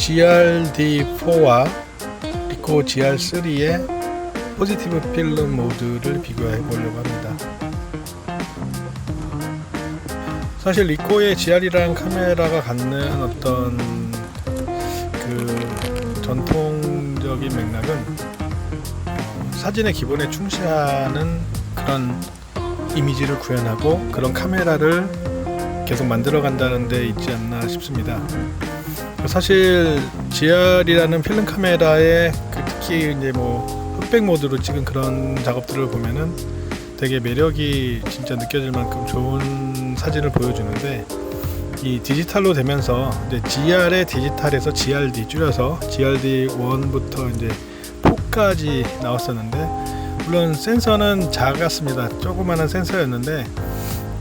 리코 GRD4와 리코 GR3의 포지티브 필름 모드를 비교해 보려고 합니다. 사실 리코의 GR이라는 카메라가 갖는 어떤 그 전통적인 맥락은 어, 사진의 기본에 충실하는 그런 이미지를 구현하고 그런 카메라를 계속 만들어 간다는 데 있지 않나 싶습니다. 사실 GR이라는 필름 카메라의 그 특히 이제 뭐 흑백 모드로 찍은 그런 작업들을 보면은 되게 매력이 진짜 느껴질 만큼 좋은 사진을 보여주는데 이 디지털로 되면서 이제 GR의 디지털에서 GRD 줄여서 GRD 1부터 이제 4까지 나왔었는데 물론 센서는 작았습니다. 조그마한 센서였는데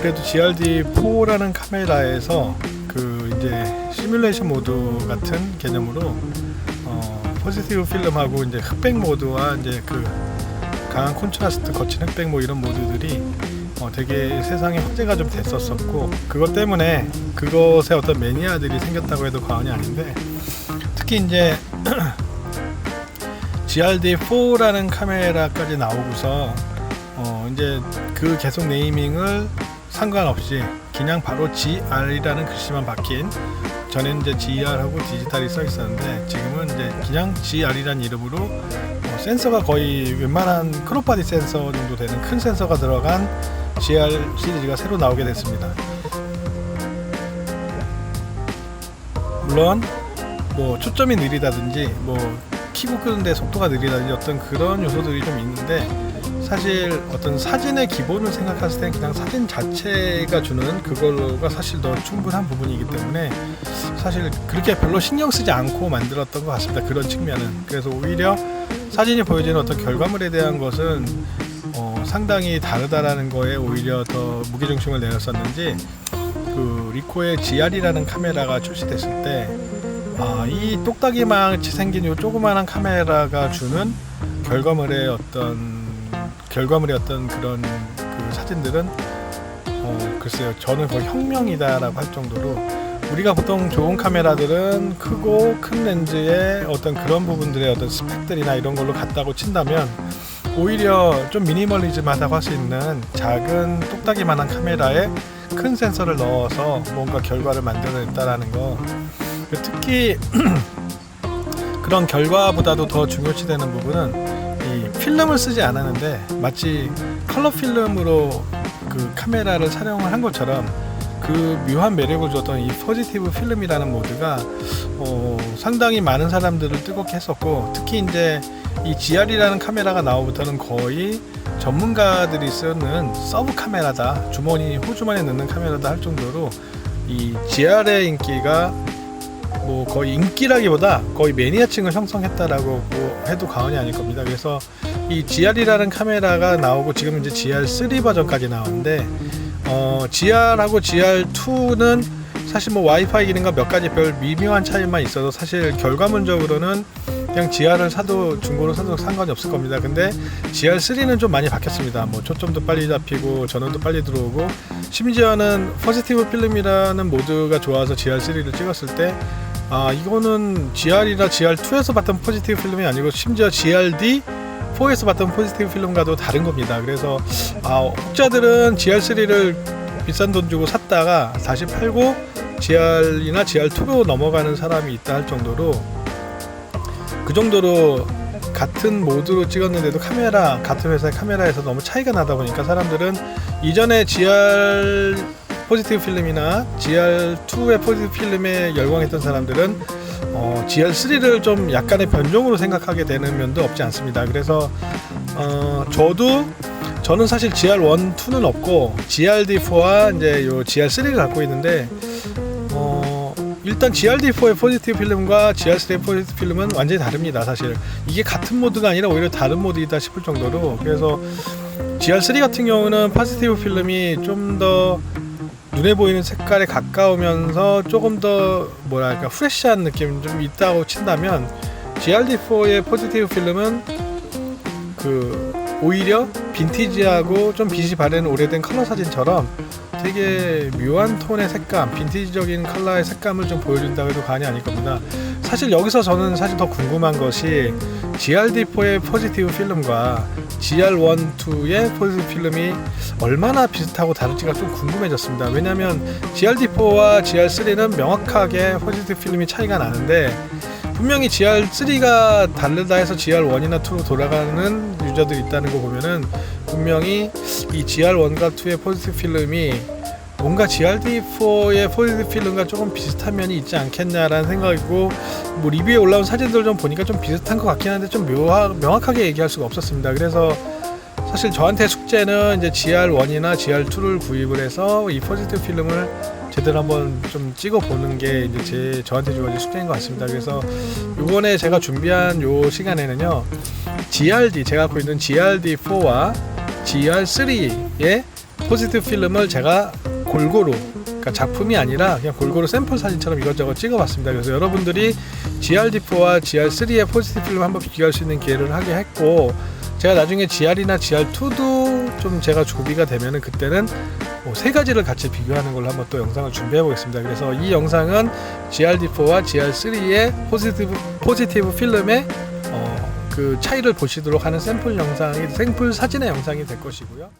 그래도 GRD4라는 카메라에서 그 이제 시뮬레이션 모드 같은 개념으로 어, 포지티브 필름하고 이제 흑백 모드와 이제 그 강한 콘트라스트 거친 흑백 뭐 이런 모드들이 어, 되게 세상에 화제가 좀 됐었었고 그것 때문에 그것에 어떤 매니아들이 생겼다고 해도 과언이 아닌데 특히 이제 GRD4라는 카메라까지 나오고서 어, 이제 그 계속 네이밍을 상관없이 그냥 바로 GR이라는 글씨만 박힌 전에는 이제 GR하고 디지털이 써 있었는데 지금은 이제 그냥 GR이라는 이름으로 어, 센서가 거의 웬만한 크롭바디 센서 정도 되는 큰 센서가 들어간 GR 시리즈가 새로 나오게 됐습니다. 물론 뭐 초점이 느리다든지 뭐 키고 끄는데 속도가 느리다든지 어떤 그런 요소들이 좀 있는데 사실 어떤 사진의 기본을 생각했을 때 그냥 사진 자체가 주는 그걸로가 사실 더 충분한 부분이기 때문에 사실 그렇게 별로 신경 쓰지 않고 만들었던 것 같습니다. 그런 측면은 그래서 오히려 사진이 보여지는 어떤 결과물에 대한 것은 어, 상당히 다르다라는 거에 오히려 더 무게중심을 내렸었는지 그 리코의 GR이라는 카메라가 출시됐을 때 아, 이 똑딱이만치 생긴 이 조그만한 카메라가 주는 결과물의 어떤 결과물의 어떤 그런 그 사진들은 어, 글쎄요 저는 거의 혁명이다라고 할 정도로 우리가 보통 좋은 카메라들은 크고 큰 렌즈의 어떤 그런 부분들의 어떤 스펙들이나 이런 걸로 같다고 친다면 오히려 좀 미니멀리즘하다고 할 수 있는 작은 똑딱이만한 카메라에 큰 센서를 넣어서 뭔가 결과를 만들어냈다라는 거. 특히 그런 결과보다도 더 중요시되는 부분은 이 필름을 쓰지 않았는데 마치 컬러 필름으로 그 카메라를 촬영을 한 것처럼 그 묘한 매력을 줬던 이 포지티브 필름이라는 모드가 어, 상당히 많은 사람들을 뜨겁게 했었고 특히 이제 이 GR이라는 카메라가 나오부터는 거의 전문가들이 쓰는 서브 카메라다 주머니 호주머니에 넣는 카메라다 할 정도로 이 GR의 인기가 뭐 거의 인기라기보다 거의 매니아층을 형성했다라고 뭐 해도 과언이 아닐 겁니다. 그래서 이 GR이라는 카메라가 나오고 지금 이제 GR3 버전까지 나오는데 어, GR하고 GR2는 사실 뭐 와이파이 기능과 몇 가지 별 미묘한 차이만 있어도 사실 결과물적으로는 그냥 GR을 사도 중고로 사도 상관이 없을 겁니다. 근데 GR3는 좀 많이 바뀌었습니다. 뭐 초점도 빨리 잡히고 전원도 빨리 들어오고 심지어는 포지티브 필름이라는 모드가 좋아서 GR3를 찍었을 때 아 이거는 GR이나 GR2에서 봤던 포지티브 필름이 아니고 심지어 GRD 4에서 봤던 포지티브 필름과도 다른 겁니다. 그래서 아 혹자들은 GR3를 비싼 돈 주고 샀다가 다시 팔고 GR이나 GR2로 넘어가는 사람이 있다 할 정도로 그 정도로 같은 모드로 찍었는데도 카메라 같은 회사의 카메라에서 너무 차이가 나다 보니까 사람들은 이전에 GR 포지티브 필름이나 GR2의 포지티브 필름에 열광했던 사람들은 어, GR3를 좀 약간의 변종으로 생각하게 되는 면도 없지 않습니다. 그래서 어, 저도 저는 사실 GR1, 2는 없고 GRD4와 이제 요 GR3를 갖고 있는데 어, 일단 GRD4의 포지티브 필름과 GR3의 포지티브 필름은 완전히 다릅니다. 사실 이게 같은 모드가 아니라 오히려 다른 모드이다 싶을 정도로 그래서 GR3 같은 경우는 포지티브 필름이 좀더 눈에 보이는 색깔에 가까우면서 조금 더 뭐랄까 프레시한 느낌 좀 있다고 친다면 GRD4의 포지티브 필름은 그 오히려 빈티지하고 좀 빛이 바른 오래된 컬러 사진처럼 되게 묘한 톤의 색감, 빈티지적인 컬러의 색감을 좀 보여준다고 해도 과언이 아닐 겁니다. 사실 여기서 저는 사실 더 궁금한 것이 GRD4의 포지티브 필름과 GR1, 2의 포지티브 필름이 얼마나 비슷하고 다를지가 좀 궁금해졌습니다. 왜냐하면 GRD4와 GR3는 명확하게 포지티브 필름이 차이가 나는데 분명히 GR3가 다르다 해서 GR1이나 2로 돌아가는 유저들이 있다는 거 보면은 분명히 이 GR1과 2의 포지티브 필름이 뭔가 GRD4의 포지티브 필름과 조금 비슷한 면이 있지 않겠냐라는 생각이고 뭐 리뷰에 올라온 사진들 좀 보니까 좀 비슷한 것 같긴 한데 좀 묘하, 명확하게 얘기할 수가 없었습니다. 그래서 사실 저한테 숙제는 이제 GR1이나 GR2를 구입을 해서 이 포지티브 필름을 제대로 한번 좀 찍어 보는 게 이제 제 저한테 주어진 숙제인 것 같습니다. 그래서 이번에 제가 준비한 요 시간에는요 GRD 제가 갖고 있는 GRD4와 GR3의 포지티브 필름을 제가 골고루 그러니까 작품이 아니라 그냥 골고루 샘플 사진처럼 이것저것 찍어봤습니다. 그래서 여러분들이 GRD4와 GR3의 포지티브 필름 한번 비교할 수 있는 기회를 하게 했고 제가 나중에 GR이나 GR2도 좀 제가 조비가 되면은 그때는 뭐세 가지를 같이 비교하는 걸로 한번 또 영상을 준비해 보겠습니다. 그래서 이 영상은 GRD4와 GR3의 포지티브 포지티브 필름의 어, 그 차이를 보시도록 하는 샘플 영상이 샘플 사진의 영상이 될 것이고요.